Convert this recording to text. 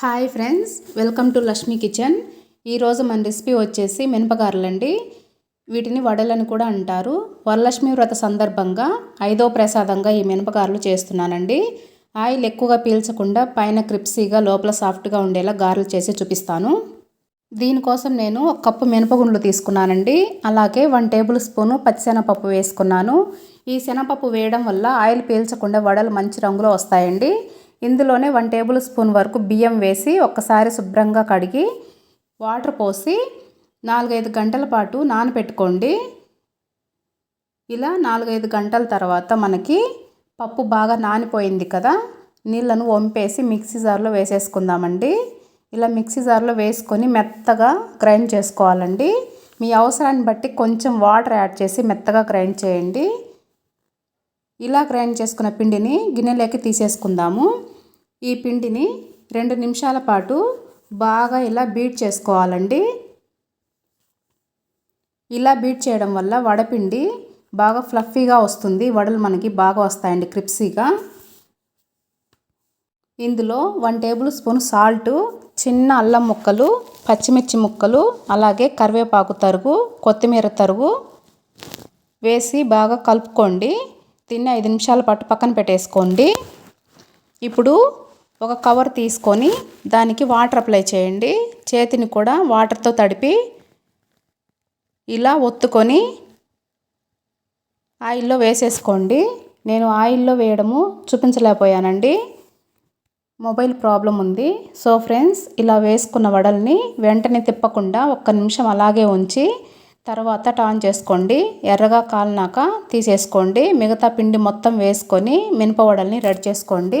Hi friends welcome to Lakshmi kitchen. ఈరోజు మన recipe వచ్చేసి మినపగారలండి. వీటిని వడలని కూడా అంటారు. వరలక్ష్మి వ్రత సందర్భంగా ఐదో ప్రసాదంగా ఈ మినపగారలు చేస్తున్నానండి. ఆయిల్ ఎక్కువగా పీల్చకుండా పైన క్రిప్సీగా లోపల సాఫ్ట్గా ఉండేలా గారెలు చేసి చూపిస్తాను. దీనికోసం నేను ఒక కప్పు మినపగుండ్లు తీసుకున్నానండి. అలాగే వన్ టేబుల్ స్పూను పచ్చిశనగపప్పు వేసుకున్నాను. ఈ శనగపప్పు వేయడం వల్ల ఆయిల్ పీల్చకుండా వడలు మంచి రంగులో వస్తాయండి. ఇందులోనే వన్ టేబుల్ స్పూన్ వరకు బియ్యం వేసి ఒక్కసారి శుభ్రంగా కడిగి వాటర్ పోసి నాలుగైదు గంటల పాటు నానబెట్టుకోండి ఇలా నాలుగైదు గంటల తర్వాత మనకి పప్పు బాగా నానిపోయింది కదా నీళ్ళను వంపేసి మిక్సీ జార్లో వేసేసుకుందామండి. ఇలా మిక్సీ జార్లో వేసుకొని మెత్తగా గ్రైండ్ చేసుకోవాలండి. మీ అవసరాన్ని బట్టి కొంచెం వాటర్ యాడ్ చేసి మెత్తగా గ్రైండ్ చేయండి. ఇలా గ్రైండ్ చేసుకున్న పిండిని గిన్నెలోకి తీసేసుకుందాము. ఈ పిండిని రెండు నిమిషాల పాటు బాగా ఇలా బీట్ చేసుకోవాలండి. ఇలా బీట్ చేయడం వల్ల వడపిండి బాగా ఫ్లఫీగా వస్తుంది. వడలు మనకి బాగా వస్తాయండి క్రిప్సీగా ఇందులో వన్ టేబుల్ స్పూన్ సాల్ట్ చిన్న అల్లం ముక్కలు పచ్చిమిర్చి ముక్కలు అలాగే కరివేపాకు తరుగు కొత్తిమీర తరుగు వేసి బాగా కలుపుకోండి. తిన్న ఐదు నిమిషాల పాటు పక్కన పెట్టేసుకోండి. ఇప్పుడు ఒక కవర్ తీసుకొని దానికి వాటర్ అప్లై చేయండి. చేతిని కూడా వాటర్తో తడిపి ఇలా ఒత్తుకొని ఆయిల్లో వేసేసుకోండి. నేను ఆయిల్లో వేయడము చూపించలేకపోయానండి. మొబైల్ ప్రాబ్లం ఉంది. సో ఫ్రెండ్స్ ఇలా వేసుకున్న వడల్ని వెంటనే తిప్పకుండా ఒక్క నిమిషం అలాగే ఉంచి తర్వాత టాన్ చేసుకోండి. ఎర్రగా కాలినాక తీసేసుకోండి. మిగతా పిండి మొత్తం వేసుకొని మినప వడల్ని రెడీ చేసుకోండి.